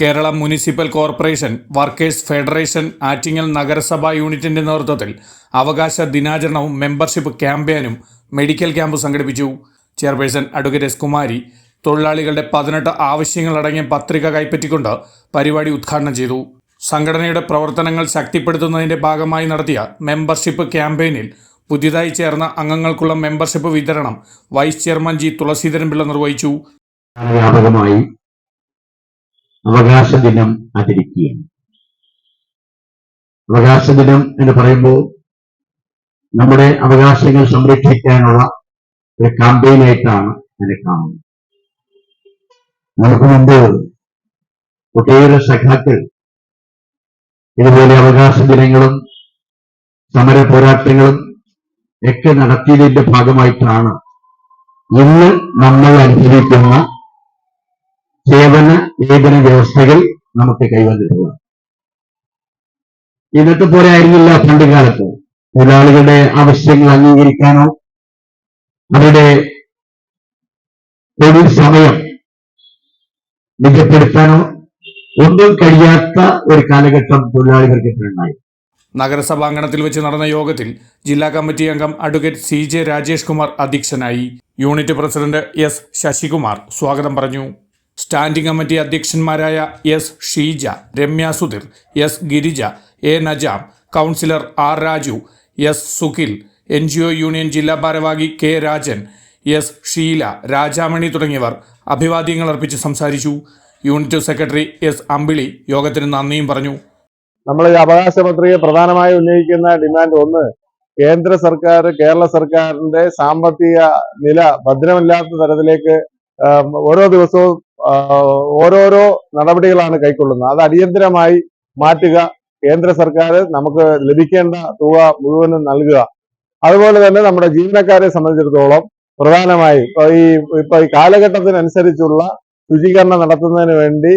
Kerala municipal corporation workers federation Attingal നഗരസഭാ യൂണിറ്റിന്റെ നേതൃത്വത്തിൽ അവകാശ ദിനാചരണവും മെമ്പർഷിപ്പ് ക്യാമ്പയിനും മെഡിക്കൽ ക്യാമ്പ് സംഘടിപ്പിച്ചു. ചെയർപേഴ്സൺ അഡ്വക്കേറ്റ് എസ് കുമാരി തൊഴിലാളികളുടെ പതിനെട്ട് ആവശ്യങ്ങളടങ്ങിയ പത്രിക കൈപ്പറ്റിക്കൊണ്ട് പരിപാടി ഉദ്ഘാടനം ചെയ്തു. സംഘടനയുടെ പ്രവർത്തനങ്ങൾ ശക്തിപ്പെടുത്തുന്നതിന്റെ ഭാഗമായി നടത്തിയ മെമ്പർഷിപ്പ് ക്യാമ്പയിനിൽ പുതിയതായി ചേർന്ന അംഗങ്ങൾക്കുള്ള മെമ്പർഷിപ്പ് വിതരണം വൈസ് ചെയർമാൻ ജി. തുളസീധരൻപിള്ള നിർവഹിച്ചു. വ്യാപകമായി അവകാശ ദിനം ആചരിക്കുകയാണ്. അവകാശ ദിനം എന്ന് പറയുമ്പോൾ നമ്മുടെ അവകാശങ്ങൾ സംരക്ഷിക്കാനുള്ള ഒരു ക്യാമ്പയിനായിട്ടാണ് അതിനെ കാണുന്നത്. നമുക്ക് മുമ്പ് ഒട്ടേറെ സഖാക്കൾ ഇതുപോലെ അവകാശ ദിനങ്ങളും സമര പോരാട്ടങ്ങളും ഒക്കെ നടത്തിയതിന്റെ ഭാഗമായിട്ടാണ് ഇന്ന് നമ്മൾ അനുഭവിക്കുന്ന സേവന വേതന വ്യവസ്ഥകൾ നമുക്ക് കൈവന്നിട്ടുള്ളത് ഇന്നത്തെ പോലെ ആയിരുന്നില്ല പണ്ട് കാലത്ത്. തൊഴിലാളികളുടെ ആവശ്യങ്ങൾ അംഗീകരിക്കാനോ അവരുടെ തൊഴിൽ സമയം നിജപ്പെടുത്താനോ ഒന്നും കഴിയാത്ത ഒരു കാലഘട്ടം തൊഴിലാളികൾക്ക് ഉണ്ടായി. നഗരസഭാങ്കണത്തിൽ വെച്ച് നടന്ന യോഗത്തിൽ ജില്ലാ കമ്മിറ്റി അംഗം advocate C J Rajesh Kumar അധ്യക്ഷനായി യൂണിറ്റ് പ്രസിഡന്റ് എസ് ശശികുമാർ സ്വാഗതം പറഞ്ഞു. Standing committee അധ്യക്ഷന്മാരായ S Sheeja Ramya Sudheer S Girija A Najam councillor R Raju S Sukhil N G O union ജില്ലാ ഭാരവാഹി കെ രാജൻ എസ് ഷീല രാജാമണി തുടങ്ങിയവർ അഭിവാദ്യങ്ങൾ അർപ്പിച്ച് സംസാരിച്ചു. യൂണിറ്റ് സെക്രട്ടറി എസ് അമ്പിളി യോഗത്തിന് നന്ദിയും പറഞ്ഞു. നമ്മൾ ഈ അവകാശ പത്രിക പ്രധാനമായി ഉന്നയിക്കുന്ന ഡിമാൻഡ് ഒന്ന് കേന്ദ്ര സർക്കാർ കേരള സർക്കാരിന്റെ സാമ്പത്തിക നില ഭദ്രമില്ലാത്ത തരത്തിലേക്ക് ഓരോ ദിവസവും ഓരോരോ നടപടികളാണ് കൈക്കൊള്ളുന്നത്. അത് അടിയന്തരമായി മാറ്റുക കേന്ദ്ര സർക്കാർ നമുക്ക് ലഭിക്കേണ്ട തുക മുഴുവനും നൽകുക. അതുപോലെ തന്നെ നമ്മുടെ ജീവനക്കാരെ സംബന്ധിച്ചിടത്തോളം പ്രധാനമായി ഈ ഇപ്പൊ ഈ കാലഘട്ടത്തിനനുസരിച്ചുള്ള ശുചീകരണം നടത്തുന്നതിന് വേണ്ടി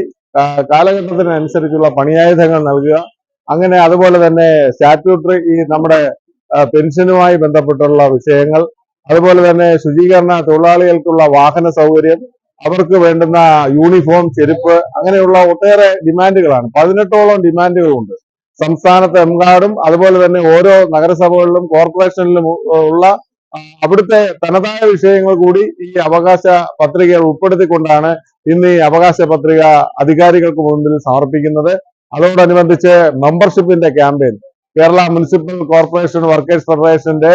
കാലഘട്ടത്തിനനുസരിച്ചുള്ള പണിയായുധങ്ങൾ നൽകുക. അങ്ങനെ അതുപോലെ തന്നെ സ്റ്റാറ്റ്യൂട്ടറി ഈ നമ്മുടെ പെൻഷനുമായി ബന്ധപ്പെട്ടുള്ള വിഷയങ്ങൾ അതുപോലെ തന്നെ ശുചീകരണ തൊഴിലാളികൾക്കുള്ള വാഹന സൗകര്യം അവർക്ക് വേണ്ടുന്ന യൂണിഫോം ചെരുപ്പ് അങ്ങനെയുള്ള ഒട്ടേറെ ഡിമാൻഡുകളാണ് പതിനെട്ടോളം ഡിമാൻഡുകളുണ്ട് സംസ്ഥാനത്ത് എമ്പാടും അതുപോലെ തന്നെ ഓരോ നഗരസഭകളിലും കോർപ്പറേഷനിലും ഉള്ള അവിടുത്തെ തനതായ വിഷയങ്ങൾ കൂടി ഈ അവകാശ പത്രികയിൽ ഉൾപ്പെടുത്തിക്കൊണ്ടാണ് ഇന്ന് ഈ അവകാശ പത്രിക അധികാരികൾക്ക് മുമ്പിൽ സമർപ്പിക്കുന്നത്. അതോടനുബന്ധിച്ച് മെമ്പർഷിപ്പിന്റെ campaign Kerala municipal corporation workers ഫെഡറേഷന്റെ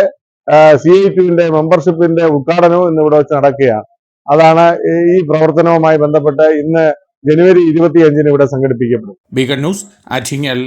സി ഐ ടിന്റെ മെമ്പർഷിപ്പിന്റെ ഉദ്ഘാടനവും ഇന്ന് ഇവിടെ വെച്ച് നടക്കുകയാണ്. അതാണ് ഈ- പ്രവർത്തനവുമായി ബന്ധപ്പെട്ട് ഇന്ന് ജനുവരി ഇരുപത്തിയഞ്ചിന് ഇവിടെ സംഘടിപ്പിക്കപ്പെടും. ബീഗൺ ന്യൂസ് ആറ്റിങ്ങൽ